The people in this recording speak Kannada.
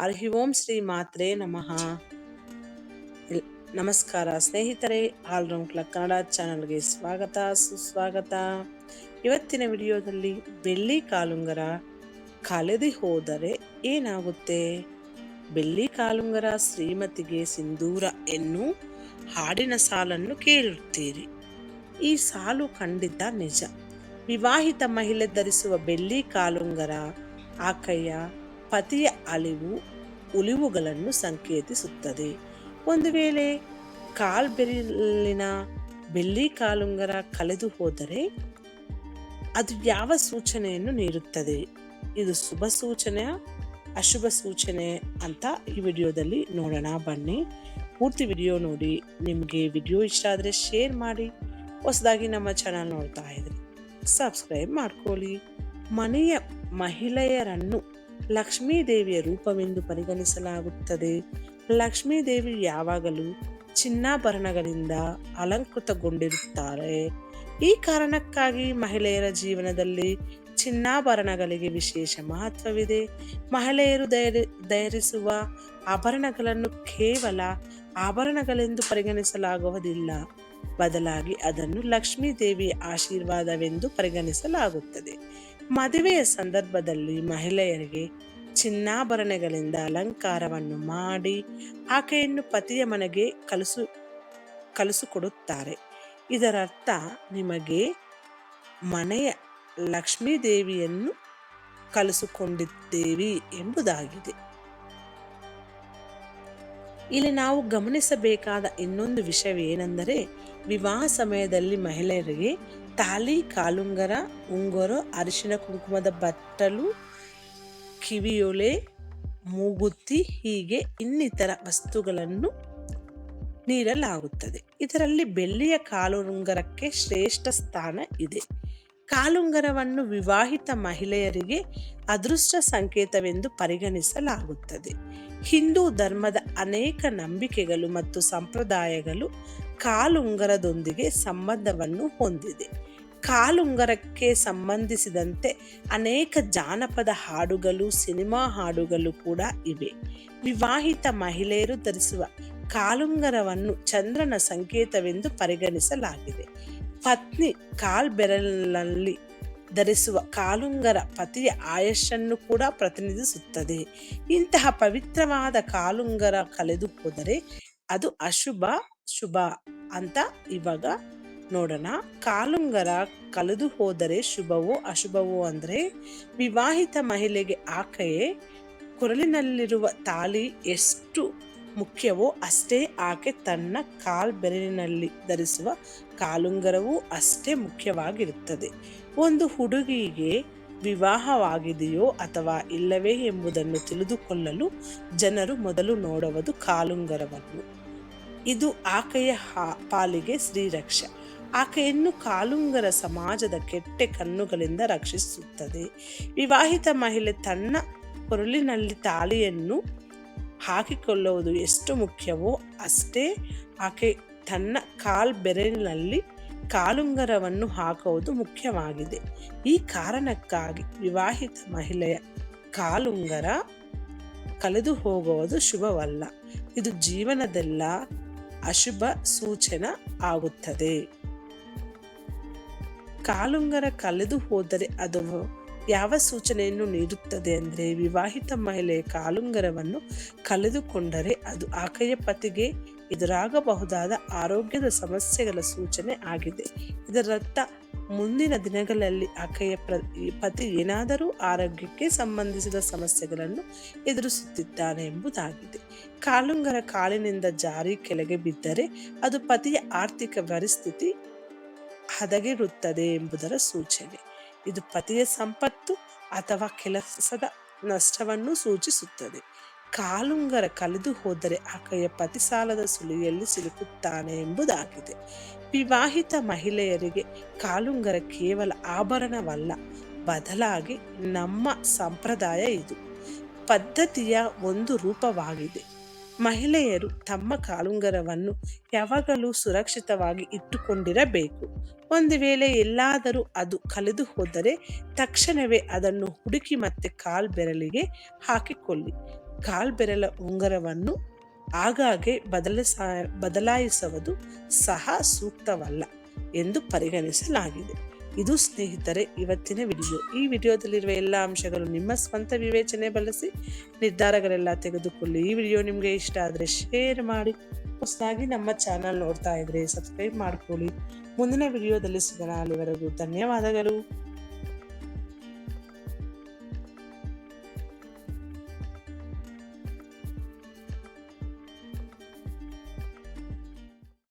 ಹರಿ ಓಂ ಶ್ರೀ ಮಾತ್ರೆ ನಮಃ. ನಮಸ್ಕಾರ ಸ್ನೇಹಿತರೆ, ಆಲ್ರೌಂಡ್ ಕ್ಲಬ್ ಕನ್ನಡ ಚಾನಲ್ಗೆ ಸ್ವಾಗತ, ಸುಸ್ವಾಗತ. ಇವತ್ತಿನ ವಿಡಿಯೋದಲ್ಲಿ ಬೆಳ್ಳಿ ಕಾಲುಂಗರ ಕಳೆದು ಹೋದರೆ ಏನಾಗುತ್ತೆ? ಬೆಳ್ಳಿ ಕಾಲುಂಗರ ಶ್ರೀಮತಿಗೆ ಸಿಂಧೂರ ಎನ್ನು ಹಾಡಿನ ಸಾಲನ್ನು ಕೇಳುತ್ತೀರಿ. ಈ ಸಾಲು ಖಂಡಿತ ನಿಜ. ವಿವಾಹಿತ ಮಹಿಳೆ ಧರಿಸುವ ಬೆಳ್ಳಿ ಕಾಲುಂಗರ ಆಕೆಯ ಪತಿಯ ಅಲಿವು ಉಳಿವುಗಳನ್ನು ಸಂಕೇತಿಸುತ್ತದೆ. ಒಂದು ವೇಳೆ ಕಾಲ್ಬೆರಳಿನ ಬೆಳ್ಳಿ ಕಾಲುಂಗರ ಕಳೆದು ಹೋದರೆ ಅದು ಯಾವ ಸೂಚನೆಯನ್ನು ನೀಡುತ್ತದೆ? ಇದು ಶುಭ ಸೂಚನೆ, ಅಶುಭ ಸೂಚನೆ ಅಂತ ಈ ವಿಡಿಯೋದಲ್ಲಿ ನೋಡೋಣ. ಬನ್ನಿ, ಪೂರ್ತಿ ವಿಡಿಯೋ ನೋಡಿ. ನಿಮಗೆ ವಿಡಿಯೋ ಇಷ್ಟ ಆದರೆ ಶೇರ್ ಮಾಡಿ. ಹೊಸದಾಗಿ ನಮ್ಮ ಚಾನಲ್ ನೋಡ್ತಾ ಇದ್ರಿ ಸಬ್ಸ್ಕ್ರೈಬ್ ಮಾಡ್ಕೊಳ್ಳಿ. ಮನೆಯ ಮಹಿಳೆಯರನ್ನು ಲಕ್ಷ್ಮೀ ದೇವಿಯ ರೂಪವೆಂದು ಪರಿಗಣಿಸಲಾಗುತ್ತದೆ. ಲಕ್ಷ್ಮೀ ದೇವಿ ಯಾವಾಗಲೂ ಚಿನ್ನಾಭರಣಗಳಿಂದ ಅಲಂಕೃತಗೊಂಡಿರುತ್ತಾರೆ. ಈ ಕಾರಣಕ್ಕಾಗಿ ಮಹಿಳೆಯರ ಜೀವನದಲ್ಲಿ ಚಿನ್ನಾಭರಣಗಳಿಗೆ ವಿಶೇಷ ಮಹತ್ವವಿದೆ. ಮಹಿಳೆಯರು ಧೈರ್ಯ ಧರಿಸುವ ಆಭರಣಗಳನ್ನು ಕೇವಲ ಆಭರಣಗಳೆಂದು ಪರಿಗಣಿಸಲಾಗುವುದಿಲ್ಲ. ಬದಲಾಗಿ ಅದನ್ನು ಲಕ್ಷ್ಮೀ ದೇವಿಯ ಆಶೀರ್ವಾದವೆಂದು ಪರಿಗಣಿಸಲಾಗುತ್ತದೆ. ಮದುವೆಯ ಸಂದರ್ಭದಲ್ಲಿ ಮಹಿಳೆಯರಿಗೆ ಚಿನ್ನಾಭರಣಗಳಿಂದ ಅಲಂಕಾರವನ್ನು ಮಾಡಿ ಆಕೆಯನ್ನು ಪತಿಯ ಮನೆಗೆ ಕಲಿಸು, ಕಲಿಸಿಕೊಡುತ್ತಾರೆ. ಇದರರ್ಥ ನಿಮಗೆ ಮನೆಯ ಲಕ್ಷ್ಮೀ ದೇವಿಯನ್ನು ಕಲಿಸಿಕೊಂಡಿದ್ದೇವೆ ಎಂಬುದಾಗಿದೆ. ಇಲ್ಲಿ ನಾವು ಗಮನಿಸಬೇಕಾದ ಇನ್ನೊಂದು ವಿಷಯವೇನೆಂದರೆ, ವಿವಾಹ ಸಮಯದಲ್ಲಿ ಮಹಿಳೆಯರಿಗೆ ತಾಲಿ ಕಾಲುಂಗರ ಉಂಗುರ ಅರಿಶಿನ ಕುಂಕುಮದ ಬಟ್ಟಲು ಕಿವಿಯೊಲೆ ಮೂಗುತ್ತಿ ಹೀಗೆ ಇನ್ನಿತರ ವಸ್ತುಗಳನ್ನು ನೀಡಲಾಗುತ್ತದೆ ಇದರಲ್ಲಿ ಬೆಳ್ಳಿಯ ಕಾಲುಂಗರಕ್ಕೆ ಶ್ರೇಷ್ಠ ಸ್ಥಾನ ಇದೆ ಕಾಲುಂಗರವನ್ನು ವಿವಾಹಿತ ಮಹಿಳೆಯರಿಗೆ ಅದೃಷ್ಟ ಸಂಕೇತವೆಂದು ಪರಿಗಣಿಸಲಾಗುತ್ತದೆ ಹಿಂದೂ ಧರ್ಮದ ಅನೇಕ ನಂಬಿಕೆಗಳು ಮತ್ತು ಸಂಪ್ರದಾಯಗಳು ಕಾಲುಂಗರದೊಂದಿಗೆ ಸಂಬಂಧವನ್ನು ಹೊಂದಿದೆ ಕಾಲುಂಗರಕ್ಕೆ ಸಂಬಂಧಿಸಿದಂತೆ ಅನೇಕ ಜಾನಪದ ಹಾಡುಗಳು, ಸಿನಿಮಾ ಹಾಡುಗಳು ಕೂಡ ಇವೆ. ವಿವಾಹಿತ ಮಹಿಳೆಯರು ಧರಿಸುವ ಕಾಲುಂಗರವನ್ನು ಚಂದ್ರನ ಸಂಕೇತವೆಂದು ಪರಿಗಣಿಸಲಾಗಿದೆ. ಪತ್ನಿ ಕಾಲ್ಬೆರಳಿನಲ್ಲಿ ಧರಿಸುವ ಕಾಲುಂಗರ ಪತಿಯ ಆಯಸ್ಸನ್ನು ಕೂಡ ಪ್ರತಿನಿಧಿಸುತ್ತದೆ. ಇಂತಹ ಪವಿತ್ರವಾದ ಕಾಲುಂಗರ ಕಳೆದು ಹೋದರೆ ಅದು ಅಶುಭ, ಶುಭ ಅಂತ ಇವಾಗ ನೋಡೋಣ. ಕಾಲುಂಗರ ಕಳೆದು ಹೋದರೆ ಶುಭವೋ ಅಶುಭವೋ ಅಂದರೆ ವಿವಾಹಿತ ಮಹಿಳೆಗೆ ಆಕೆಯೇ ಕೊರಳಿನಲ್ಲಿರುವ ತಾಳಿ ಎಷ್ಟು ಮುಖ್ಯವೋ ಅಷ್ಟೇ ಆಕೆ ತನ್ನ ಕಾಲ್ ಬೆರಳಿನಲ್ಲಿ ಧರಿಸುವ ಕಾಲುಂಗರವೂ ಅಷ್ಟೇ ಮುಖ್ಯವಾಗಿರುತ್ತದೆ. ಒಂದು ಹುಡುಗಿಗೆ ವಿವಾಹವಾಗಿದೆಯೋ ಅಥವಾ ಇಲ್ಲವೇ ಎಂಬುದನ್ನು ತಿಳಿದುಕೊಳ್ಳಲು ಜನರು ಮೊದಲು ನೋಡುವುದು ಕಾಲುಂಗರವನ್ನು. ಇದು ಆಕೆಯ ಪಾಲಿಗೆ ಶ್ರೀರಕ್ಷ ಆಕೆಯನ್ನು ಕಾಲುಂಗರ ಸಮಾಜದ ಕೆಟ್ಟ ಕಣ್ಣುಗಳಿಂದ ರಕ್ಷಿಸುತ್ತದೆ. ವಿವಾಹಿತ ಮಹಿಳೆ ತನ್ನ ಕೊರಳಿನಲ್ಲಿ ತಾಳಿಯನ್ನು ಹಾಕಿಕೊಳ್ಳುವುದು ಎಷ್ಟು ಮುಖ್ಯವೋ ಅಷ್ಟೇ ಆಕೆ ತನ್ನ ಕಾಲ್ ಬೆರಳಿನಲ್ಲಿ ಕಾಲುಂಗರವನ್ನು ಹಾಕುವುದು ಮುಖ್ಯವಾಗಿದೆ. ಈ ಕಾರಣಕ್ಕಾಗಿ ವಿವಾಹಿತ ಮಹಿಳೆಯ ಕಾಲುಂಗರ ಕಳೆದು ಹೋಗುವುದು ಶುಭವಲ್ಲ. ಇದು ಜೀವನದೆಲ್ಲ ಅಶುಭ ಸೂಚನ ಆಗುತ್ತದೆ. ಕಾಲುಂಗರ ಕಳೆದು ಹೋದರೆ ಅದು ಯಾವ ಸೂಚನೆಯನ್ನು ನೀಡುತ್ತದೆ ಅಂದರೆ ವಿವಾಹಿತ ಮಹಿಳೆ ಕಾಲುಂಗರವನ್ನು ಕಳೆದುಕೊಂಡರೆ ಅದು ಆಕೆಯ ಪತಿಗೆ ಎದುರಾಗಬಹುದಾದ ಆರೋಗ್ಯದ ಸಮಸ್ಯೆಗಳ ಸೂಚನೆ ಆಗಿದೆ. ಇದರರ್ಥ, ಮುಂದಿನ ದಿನಗಳಲ್ಲಿ ಆಕೆಯ ಪ್ರ- ಪತಿ ಏನಾದರೂ ಆರೋಗ್ಯಕ್ಕೆ ಸಂಬಂಧಿಸಿದ ಸಮಸ್ಯೆಗಳನ್ನು ಎದುರಿಸುತ್ತಿದ್ದಾನೆ ಎಂಬುದಾಗಿದೆ. ಕಾಲುಂಗರ ಕಾಲಿನಿಂದ ಜಾರಿ ಕೆಳಗೆ ಬಿದ್ದರೆ ಅದು ಪತಿಯ ಆರ್ಥಿಕ ಪರಿಸ್ಥಿತಿ ಹದಗೆಡುತ್ತದೆ ಎಂಬುದರ ಸೂಚನೆ. ಇದು ಪತಿಯ ಸಂಪತ್ತು ಅಥವಾ ಕೆಲಸದ ನಷ್ಟವನ್ನು ಸೂಚಿಸುತ್ತದೆ. ಕಾಲುಂಗರ ಕಳೆದು ಹೋದರೆ ಆಕೆಯ ಪತಿ ಸಾಲದ ಸುಳಿಯಲ್ಲಿ ಸಿಲುಕುತ್ತಾನೆ ಎಂಬುದಾಗಿದೆ. ವಿವಾಹಿತ ಮಹಿಳೆಯರಿಗೆ ಕಾಲುಂಗರ ಕೇವಲ ಆಭರಣವಲ್ಲ, ಬದಲಾಗಿ ನಮ್ಮ ಸಂಪ್ರದಾಯ ಇದು. ಪದ್ಧತಿಯ ಒಂದು ರೂಪವಾಗಿದೆ. ಮಹಿಳೆಯರು ತಮ್ಮ ಕಾಲುಂಗರವನ್ನು ಯಾವಾಗಲೂ ಸುರಕ್ಷಿತವಾಗಿ ಇಟ್ಟುಕೊಂಡಿರಬೇಕು. ಒಂದು ವೇಳೆ ಎಲ್ಲಾದರೂ ಅದು ಕಳೆದು ಹೋದರೆ ತಕ್ಷಣವೇ ಅದನ್ನು ಹುಡುಕಿ ಮತ್ತೆ ಕಾಲ್ ಬೆರಳಿಗೆ ಹಾಕಿಕೊಳ್ಳಿ. ಕಾಲ್ಬೆರಳ ಉಂಗರವನ್ನು ಆಗಾಗ್ಗೆ ಬದಲಿಸ ಬದಲಾಯಿಸುವುದು ಸಹ ಸೂಕ್ತವಲ್ಲ ಎಂದು ಪರಿಗಣಿಸಲಾಗಿದೆ. ಇದು ಸ್ನೇಹಿತರೆ, ಇವತ್ತಿನ ವಿಡಿಯೋ. ಈ ವಿಡಿಯೋದಲ್ಲಿರುವ ಎಲ್ಲ ಅಂಶಗಳು ನಿಮ್ಮ ಸ್ವಂತ ವಿವೇಚನೆ ಬಳಸಿ ನಿರ್ಧಾರಗಳೆಲ್ಲ ತೆಗೆದುಕೊಳ್ಳಿ. ಈ ವಿಡಿಯೋ ನಿಮಗೆ ಇಷ್ಟ ಆದರೆ ಶೇರ್ ಮಾಡಿ. ಹೊಸದಾಗಿ ನಮ್ಮ ಚಾನಲ್ ನೋಡ್ತಾ ಇದ್ರೆ ಸಬ್ಸ್ಕ್ರೈಬ್ ಮಾಡ್ಕೊಳ್ಳಿ. ಮುಂದಿನ ವಿಡಿಯೋದಲ್ಲಿ ಸಿಗೋಣ. ಅಲ್ಲಿವರೆಗೂ ಧನ್ಯವಾದಗಳು.